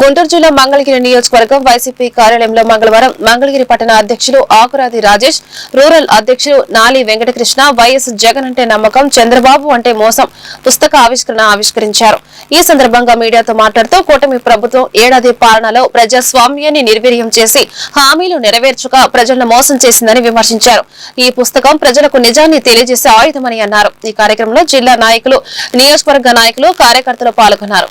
గుంటూరు జిల్లా మంగళగిరి నియోజకవర్గం వైసీపీ కార్యాలయంలో మంగళవారం మంగళగిరి పట్టణ అధ్యక్షులు ఆకురాది రాజేష్ రూరల్ అధ్యక్షులు నాలి వెంకటకృష్ణ వైఎస్ జగన్ అంటే నమ్మకం చంద్రబాబు అంటే మోసం పుస్తక ఆవిష్కరణ ఆవిష్కరించారు. ఈ సందర్భంగా మీడియాతో మాట్లాడుతూ కూటమి ప్రభుత్వం ఏడాది పాలనలో ప్రజాస్వామ్యాన్ని నిర్వీర్యం చేసి హామీలు నెరవేర్చుక ప్రజలను మోసం చేసిందని విమర్శించారు. ఈ పుస్తకం ప్రజలకు నిజాన్ని తెలియజేసే ఆయుధమని అన్నారు. ఈ కార్యక్రమంలో జిల్లా నాయకులు నియోజకవర్గ నాయకులు కార్యకర్తలు పాల్గొన్నారు.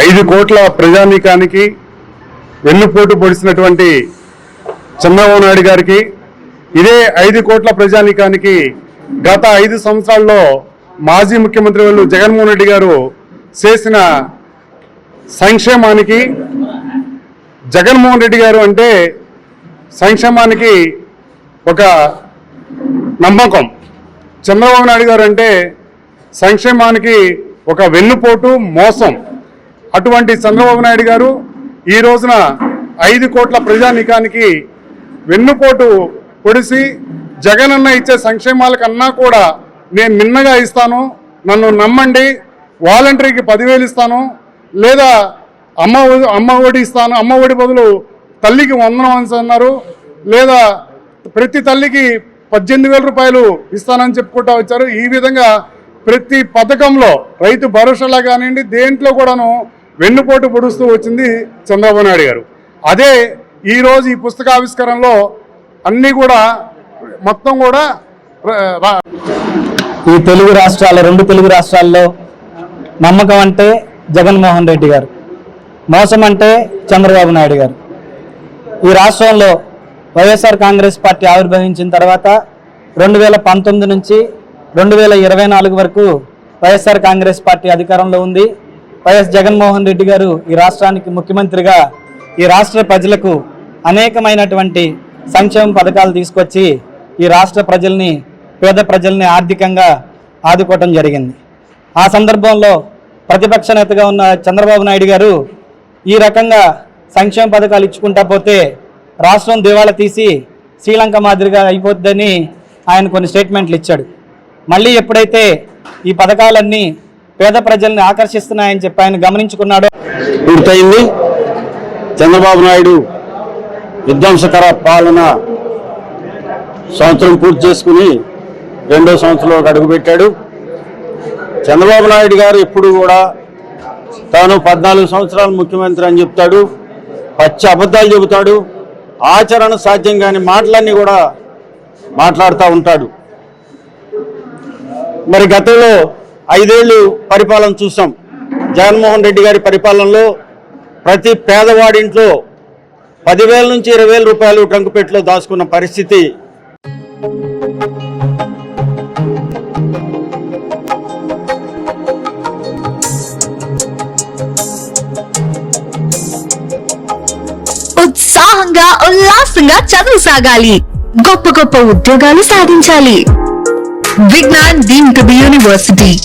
ఐదు కోట్ల ప్రజానీకానికి వెన్నుపోటు పొడిచినటువంటి చంద్రబాబు నాయుడు గారికి ఇదే ఐదు కోట్ల ప్రజానీకానికి గత ఐదు సంవత్సరాల్లో మాజీ ముఖ్యమంత్రి వాళ్ళు జగన్మోహన్ రెడ్డి గారు చేసిన సంక్షేమానికి జగన్మోహన్ రెడ్డి గారు అంటే సంక్షేమానికి ఒక నమ్మకం. చంద్రబాబు నాయుడు గారు అంటే సంక్షేమానికి ఒక వెన్నుపోటు మోసం. అటువంటి చంద్రబాబు నాయుడు గారు ఈ రోజున ఐదు కోట్ల ప్రజానీకానికి వెన్నుపోటు పొడిసి జగనన్న ఇచ్చే సంక్షేమాల కన్నా కూడా నేను మిన్నగా ఇస్తాను. నన్ను నమ్మండి. వాలంటరీకి పదివేలు ఇస్తాను లేదా అమ్మ అమ్మ ఒడి ఇస్తాను అమ్మ ఒడి బదులు తల్లికి వందనం అన్నారు లేదా ప్రతి తల్లికి పద్దెనిమిది వేల రూపాయలు ఇస్తానని చెప్పుకుంటా వచ్చారు. ఈ విధంగా ప్రతి పథకంలో రైతు భరోసాలా కానివ్వండి దేంట్లో కూడాను వెన్నుపోటు పొడుస్తూ వచ్చింది చంద్రబాబు నాయుడు గారు. అదే ఈరోజు ఈ పుస్తకావిష్కరణలో అన్నీ కూడా మొత్తం కూడా ఈ తెలుగు రాష్ట్రాల రెండు తెలుగు రాష్ట్రాల్లో నమ్మకం అంటే జగన్మోహన్ రెడ్డి గారు. మోసం అంటే చంద్రబాబు నాయుడు గారు. ఈ రాష్ట్రంలో వైఎస్ఆర్ కాంగ్రెస్ పార్టీ ఆవిర్భవించిన తర్వాత రెండు వేల పంతొమ్మిది నుంచి రెండు వేల ఇరవై నాలుగు వరకు వైఎస్ఆర్ కాంగ్రెస్ పార్టీ అధికారంలో ఉంది. వైఎస్ జగన్మోహన్ రెడ్డి గారు ఈ రాష్ట్రానికి ముఖ్యమంత్రిగా ఈ రాష్ట్ర ప్రజలకు అనేకమైనటువంటి సంక్షేమ పథకాలు తీసుకొచ్చి ఈ రాష్ట్ర ప్రజల్ని పేద ప్రజల్ని ఆర్థికంగా ఆదుకోవటం జరిగింది. ఆ సందర్భంలో ప్రతిపక్ష నేతగా ఉన్న చంద్రబాబు నాయుడు గారు ఈ రకంగా సంక్షేమ పథకాలు ఇచ్చుకుంటా పోతే రాష్ట్రం దివాళా తీసి శ్రీలంక మాదిరిగా అయిపోద్దని ఆయన కొన్ని స్టేట్మెంట్లు ఇచ్చాడు. మళ్ళీ ఎప్పుడైతే ఈ పథకాలన్నీ పేద ప్రజల్ని ఆకర్షిస్తున్నాయని చెప్పి ఆయన గమనించుకున్నాడో పూర్తయింది. చంద్రబాబు నాయుడు విధ్వంసకర పాలన సంవత్సరం పూర్తి చేసుకుని రెండో సంవత్సరంలో అడుగుపెట్టాడు చంద్రబాబు నాయుడు గారు ఎప్పుడు కూడా తాను పద్నాలుగు సంవత్సరాలు ముఖ్యమంత్రి అని చెప్తాడు పచ్చి అబద్ధాలు చెబుతాడు ఆచరణ సాధ్యం కాని మాటలన్నీ కూడా మాట్లాడుతూ ఉంటాడు. మరి గతంలో ఐదేళ్ళు పరిపాలన చూసాం. జగన్మోహన్ రెడ్డి గారి పరిపాలనలో ప్రతి పేదవాడింట్లో పదివేల నుంచి ఇరవై రూపాయలు ట్రంకుపెట్టులో దాచుకున్న పరిస్థితి. విలాసంగా చదువు సాగాలి. గొప్ప గొప్ప ఉద్యోగాలు సాధించాలి. Vignan deemed to be university.